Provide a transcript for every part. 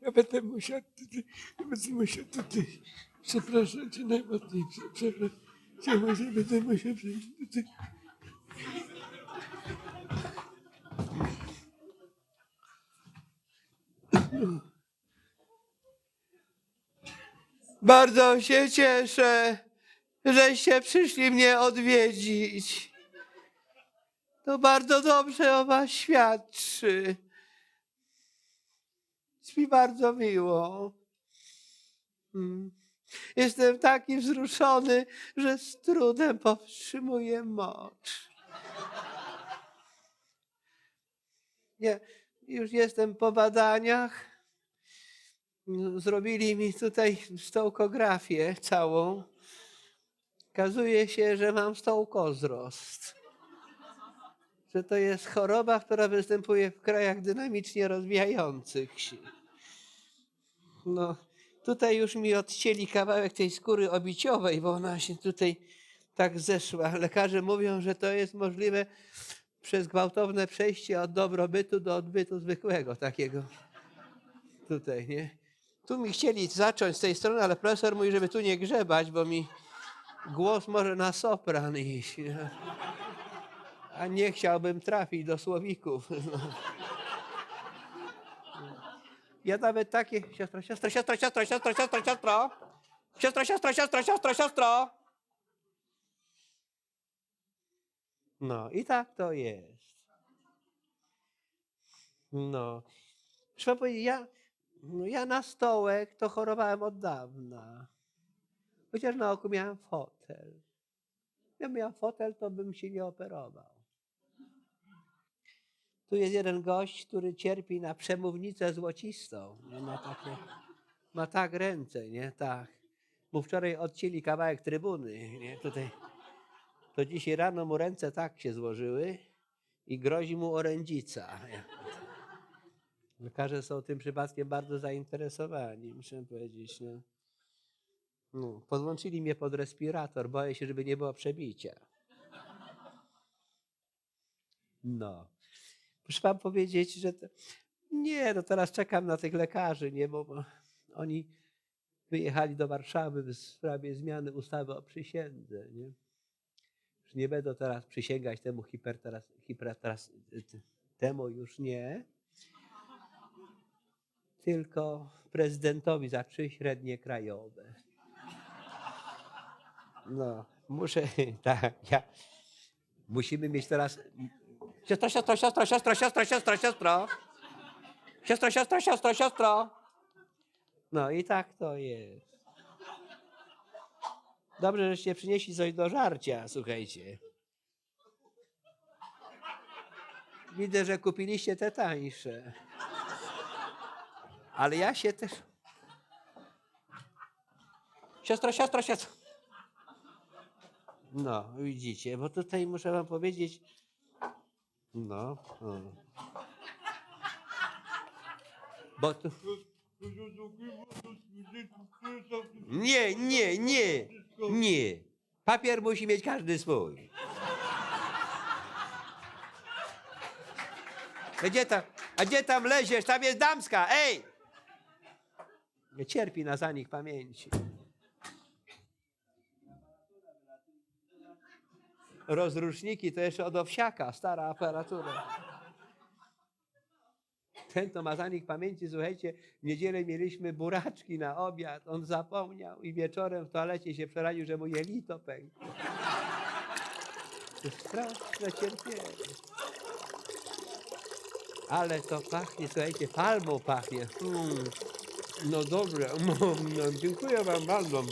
ja będę musiał tutaj, ja będę musiał tutaj, przepraszam cię najmocniej, prze- przepraszam cię, będę musiał przyjść tutaj. Bardzo się cieszę, żeście przyszli mnie odwiedzić. To bardzo dobrze o was świadczy. Jest mi bardzo miło. Mm. Jestem taki wzruszony, że z trudem powstrzymuję mocz. Nie, już jestem po badaniach. Zrobili mi tutaj stołkografię całą. Okazuje się, że mam stołkozrost. Że to jest choroba, która występuje w krajach dynamicznie rozwijających się. No, tutaj już mi odcięli kawałek tej skóry obiciowej, bo ona się tutaj tak zeszła. Lekarze mówią, że to jest możliwe przez gwałtowne przejście od dobrobytu do odbytu zwykłego takiego. Tutaj, nie? Tu mi chcieli zacząć z tej strony, ale profesor mówi, żeby tu nie grzebać, bo mi głos może na sopran iść. nie? A nie chciałbym trafić do słowików. no. Ja nawet takie... Siostro, siostro, siostro, siostro, siostro, siostro, siostro. Siostro, siostro, siostro, siostro, siostro. No i tak to jest. No. Trzeba powiedzieć, ja, no ja na stołek to chorowałem od dawna. Chociaż na oku miałem fotel. Ja miał fotel, to bym się nie operował. Tu jest jeden gość, który cierpi na przemównicę złocistą. Nie? Ma, takie, ma tak ręce, nie? Tak. Mu wczoraj odcięli kawałek trybuny, nie? Tutaj. To dzisiaj rano mu ręce tak się złożyły i grozi mu orędzica. Lekarze są tym przypadkiem bardzo zainteresowani, muszę powiedzieć. No. No, podłączyli mnie pod respirator, boję się, żeby nie było przebicia. No. Muszę wam powiedzieć, że to, nie, no teraz czekam na tych lekarzy, nie, bo, oni wyjechali do Warszawy w sprawie zmiany ustawy o przysiędze, nie. Już nie będą teraz przysięgać temu hiperteras, hiperteras, temu już nie, tylko prezydentowi za trzy średnie krajowe. No, muszę, tak, ja, musimy mieć teraz, Siostra, siostra, siostra, siostra, siostra, siostra, siostra. Siostra, siostra, siostra, siostra. No i tak to jest. Dobrze, żeście przynieśli coś do żarcia, słuchajcie. Widzę, że kupiliście te tańsze. Ale ja się też. Siostro, siostro, siostro. No, widzicie, bo tutaj muszę wam powiedzieć, no. O. Bo tu. Nie, nie, nie, nie. Papier musi mieć każdy swój. Gdzie tam, a gdzie tam leziesz? Tam jest damska, ej! Nie cierpi na zanik pamięci. Rozruszniki to jeszcze od owsiaka, stara aparatura. Ten to ma zanik pamięci, słuchajcie, w niedzielę mieliśmy buraczki na obiad, on zapomniał i wieczorem w toalecie się przeraził, że mu jelito pękło. To straszne cierpienie. Ale to pachnie, słuchajcie, palmą pachnie. Mm. No dobrze, no, dziękuję wam bardzo.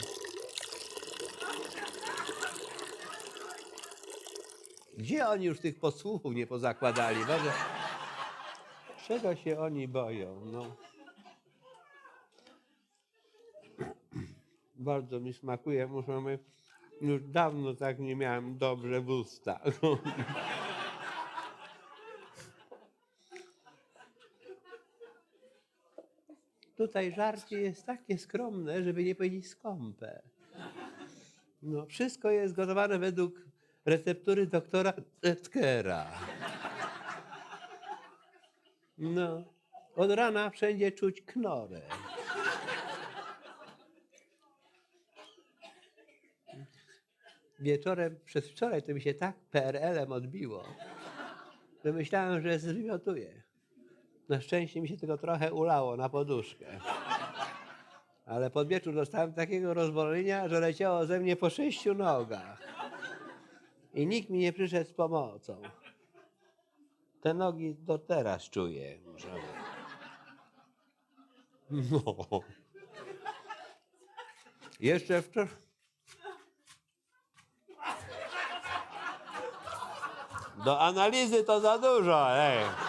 Gdzie oni już tych podsłuchów nie pozakładali? Boże, czego się oni boją? No. Bardzo mi smakuje, muszę mówić, już dawno tak nie miałem dobrze w ustach. Tutaj żarcie jest takie skromne, żeby nie powiedzieć skąpe. No, wszystko jest gotowane według receptury doktora Zetkera. No, Od rana wszędzie czuć knorę. Wieczorem, przez wczoraj to mi się tak PRL-em odbiło, że myślałem, że zwymiotuję. Na szczęście mi się tylko trochę ulało na poduszkę. Ale pod wieczór dostałem takiego rozwolnienia, że leciało ze mnie po sześciu nogach. I nikt mi nie przyszedł z pomocą. Te nogi do teraz czuję. No. Jeszcze wczoraj. Do analizy to za dużo, ej.